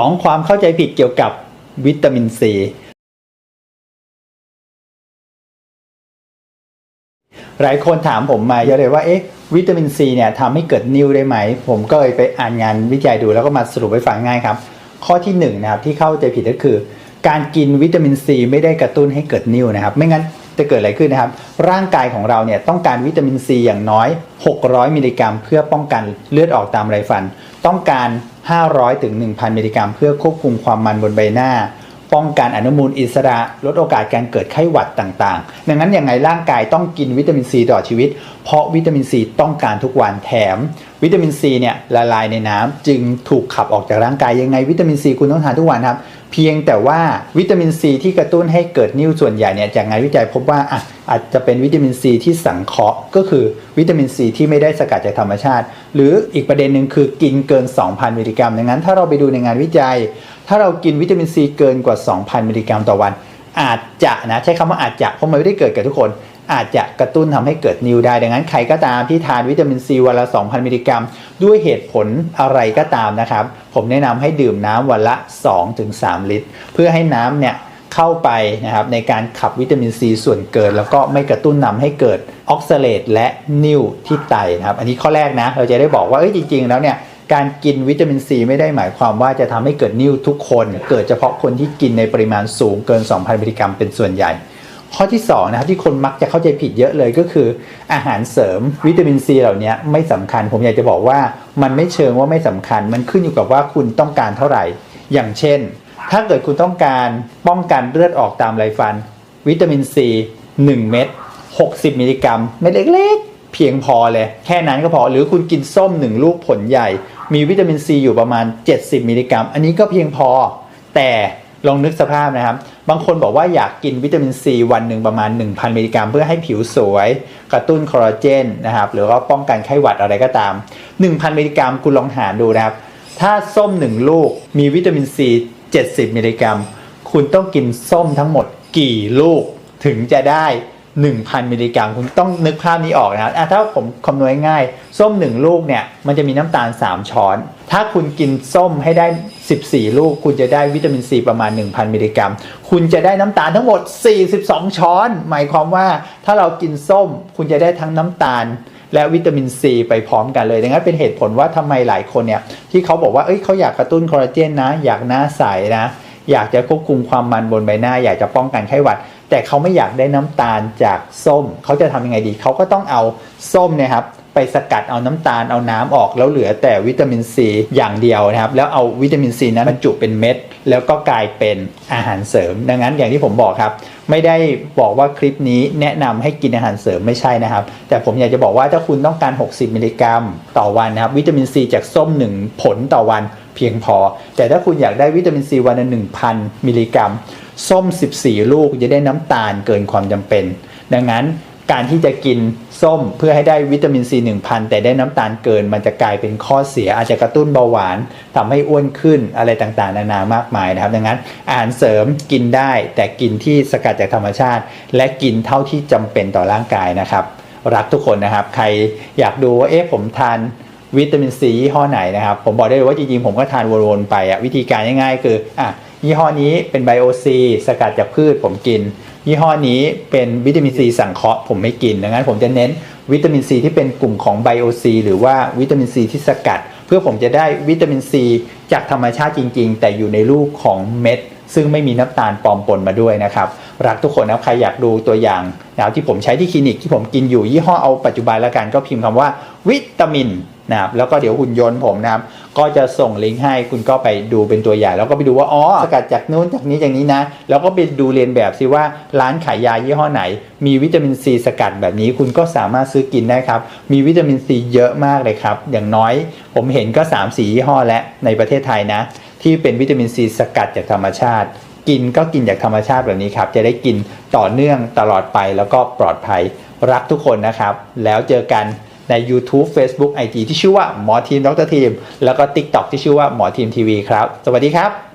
2. ความเข้าใจผิดเกี่ยวกับวิตามินซีหลายคนถามผมมาเยอะเลยว่าเอ๊ะวิตามินซีเนี่ยทำให้เกิดนิ่วได้ไหม ผมก็เลยไปอ่านงานวิจัยดูแล้วก็มาสรุปให้ฟังง่ายครับ ข้อที่1นงนะครับที่เข้าใจผิดก็คือ การกินวิตามินซีไม่ได้กระตุ้นให้เกิดนิ่วนะครับ ไม่งั้น จะเกิดอะไรขึ้นนะครับ ร่างกายของเราเนี่ยต้องการวิตามินซีอย่างน้อย 600 มิลลิกรัม เพื่อป้องกันเลือดออกตามไรฟัน ต้องการ 500ถึง1,000 มิลลิกรัม เพื่อควบคุมความมันบนใบหน้า ป้องกันอนุมูลอิสระ ลดโอกาสการเกิดไข้หวัดต่างๆ ดังนั้นอยังไงร่างกายต้องกินวิตามินซีตลอดชีวิต เพราะวิตามินซีต้องการทุกวันแถม วิตามินซีเนี่ยละลายในน้ำจึงถูกขับออกจากร่างกายยังไงวิตามินซีคุณต้องทานทุกวันครับ เพียงแต่ว่าวิตามินซีที่กระตุ้นให้เกิดนิ่วส่วนใหญ่เนี่ยจากงานวิจัยพบว่าอะอาจจะเป็นวิตามินซีที่สังเคราะห์ก็คือวิตามินซีที่ไม่ได้สกัดจากธรรมชาติ หรืออีกประเด็นหนึ่งคือกินเกิน 2,000 มิลลิกรัมดังนั้น ถ้าเราไปดูในงานวิจัย ถ้าเรากินวิตามินซีเกินกว่า 2,000 มิลลิกรัมต่อวัน อาจจะนะใช้คำว่าอาจจะเพราะมันไม่ได้เกิดกับทุกคน อาจจะกระตุ้นทำให้เกิดนิวได้ ดังนั้นใครก็ตามที่ทานวิตามินซีวันละ 2,000 มิลลิกรัม ด้วยเหตุผลอะไรก็ตามนะครับ ผมแนะนำให้ดื่มน้ำวันละ 2-3 ลิตร เพื่อให้น้ำเนี่ยเข้าไปนะครับในการขับวิตามินซีส่วนเกิน แล้วก็ไม่กระตุ้นนำให้เกิดออกซาเลตและนิ่วที่ไตนะครับ อันนี้ข้อแรกนะ เราจะได้บอกว่าเอ้ยจริง ๆ แล้วเนี่ยการกินวิตามินซีไม่ได้หมายความว่าจะทำให้เกิดนิ่วทุกคน เกิดเฉพาะคนที่กินในปริมาณสูงเกิน 2,000มิลลิกรัมเป็นส่วนใหญ่ ข้อที่2นะครับที่คนมักจะเข้าใจผิดเยอะเลยก็คือ อาหารเสริมวิตามินซีเหล่านี้ไม่สำคัญ ผมอยากจะบอกว่ามันไม่เชิงว่าไม่สำคัญ มันขึ้นอยู่กับว่าคุณต้องการเท่าไหร่ อย่างเช่น ถ้าเกิดคุณต้องการป้องกันเลือดออกตามไรฟัน วิตามินซี1เม็ด60 มิลลิกรัมเม็ดเล็กๆ เพียงพอเลย แค่นั้นก็พอหรือคุณกินส้ม 1 ลูกผลใหญ่ มีวิตามินซีอยู่ประมาณ 70 มิลลิกรัม อันนี้ก็เพียงพอ แต่ลองนึกสภาพนะครับ บางคนบอกว่าอยากกินวิตามินซีวันหนึ่งประมาณ 1,000 มิลลิกรัม เพื่อให้ผิวสวย กระตุ้นคอลลาเจนนะครับหรือว่าป้องกันไข้หวัดอะไรก็ตาม 1,000 มิลลิกรัมคุณลองหารดูนะครับ ถ้าส้ม 1 ลูกมีวิตามินซี 70 มิลลิกรัม คุณต้องกินส้มทั้งหมดกี่ลูกถึงจะได้ 1,000 มิลลิกรัมคุณต้องนึกภาพนี้ออกนะครับถ้าผมคำนวณง่ายส้ม 1 ลูกเนี่ยมันจะมีน้ำตาล 3 ช้อน ถ้าคุณกินส้มให้ได้ 14 ลูก คุณจะได้วิตามินซีประมาณ 1,000 มิลลิกรัม คุณจะได้น้ำตาลทั้งหมด 42 ช้อน หมายความว่าถ้าเรากินส้ม คุณจะได้ทั้งน้ำตาลและวิตามินซีไปพร้อมกันเลย ดังนั้นเป็นเหตุผลว่าทำไมหลายคนเนี่ยที่เขาบอกว่าเอ้ยเขาอยากกระตุ้นคอลลาเจนนะ อยากหน้าใสนะ อยากจะควบคุมความมันบนใบหน้า อยากจะป้องกันไข้หวัด แต่เขาไม่อยากได้น้ำตาลจากส้ม เขาจะทำยังไงดี เขาก็ต้องเอาส้มนี่ยครับไปสกัดเอาน้ำตาลเอาน้ำออกแล้วเหลือแต่วิตามินซีอย่างเดียวนะครับ แล้วเอาวิตามินซีนั้นบรรจุเป็นเม็ด แล้วก็กลายเป็นอาหารเสริม ดังนั้นอย่างที่ผมบอกครับ ไม่ได้บอกว่าคลิปนี้แนะนำให้กินอาหารเสริมไม่ใช่นะครับ แต่ผมอยากจะบอกว่าถ้าคุณต้องการ 60 มิลลิกรัม ต่อวันนะครับ วิตามินซีจากส้ม 1 ผลต่อวันเพียงพอ แต่ถ้าคุณอยากได้วิตามินซีวันละ1,000 มิลลิกรัม ส้ม 14 ลูกจะได้น้ำตาลเกินความจำเป็น ดังนั้นการที่จะกินส้มเพื่อให้ได้วิตามินซี1,000 แต่ได้น้ำตาลเกิน มันจะกลายเป็นข้อเสียอาจจะกระตุ้นเบาหวานทำให้อ้วนขึ้นอะไรต่างๆ นานามากมายนะครับ ดังนั้นอาหารเสริมกินได้แต่กินที่สกัดจากธรรมชาติ และกินเท่าที่จำเป็นต่อร่างกายนะครับรักทุกคนนะครับ ใครอยากดูว่าเอ๊ะผมทานวิตามินซียี่ห้อไหนนะครับ ผมบอกได้เลยว่าจริงๆผมก็ทานวนๆไปอะวิธีการง่ายๆ คืออะ ยี่ห้อนี้เป็นไบโอซีสกัดจากพืชผมกิน ยี่ห้อนี้เป็นวิตามินซีสังเคราะห์ผมไม่กินดังนั้นผมจะเน้นวิตามินซีที่เป็นกลุ่มของไบโอซีหรือว่าวิตามินซีที่สกัด เพื่อผมจะได้วิตามินซีจากธรรมชาติจริง ๆ แต่อยู่ในรูปของเม็ดซึ่งไม่มีน้ำตาลปลอมปนมาด้วยนะครับ รักทุกคนนะครับใครอยากดูตัวอย่างนะครับที่ผมใช้ที่คลินิกที่ผมกินอยู่ยี่ห้อเอาปัจจุบันล้วกันก็พิมพ์คำว่าวิตามินนะครับแล้วก็เดี๋ยวหุ่นยนต์ผมนะครับ ก็จะส่งลิงก์ให้คุณก็ไปดูเป็นตัวอย่าง แล้วก็ไปดูว่าอ๋อสกัดจากนู้นจากนี้จากนี้นะ แล้วก็ไปดูเรียนแบบซิว่าร้านขายยายี่ห้อไหน มีวิตามินซีสกัดแบบนี้คุณก็สามารถซื้อกินได้ครับ มีวิตามินซีเยอะมากเลยครับ อย่างน้อยผมเห็นก็3 4ยี่ห้อแล้วในประเทศไทยนะ ที่เป็นวิตามินซีสกัดจากธรรมชาติกินก็กินจากธรรมชาติแบบนี้ครับ จะได้กินต่อเนื่องตลอดไปแล้วก็ปลอดภัย รักทุกคนนะครับ แล้วเจอกัน ใน YouTube Facebook IG ที่ชื่อว่าหมอทีมดรทีม แล้วก็ TikTok ที่ชื่อว่าหมอทีมทีวีครับ สวัสดีครับ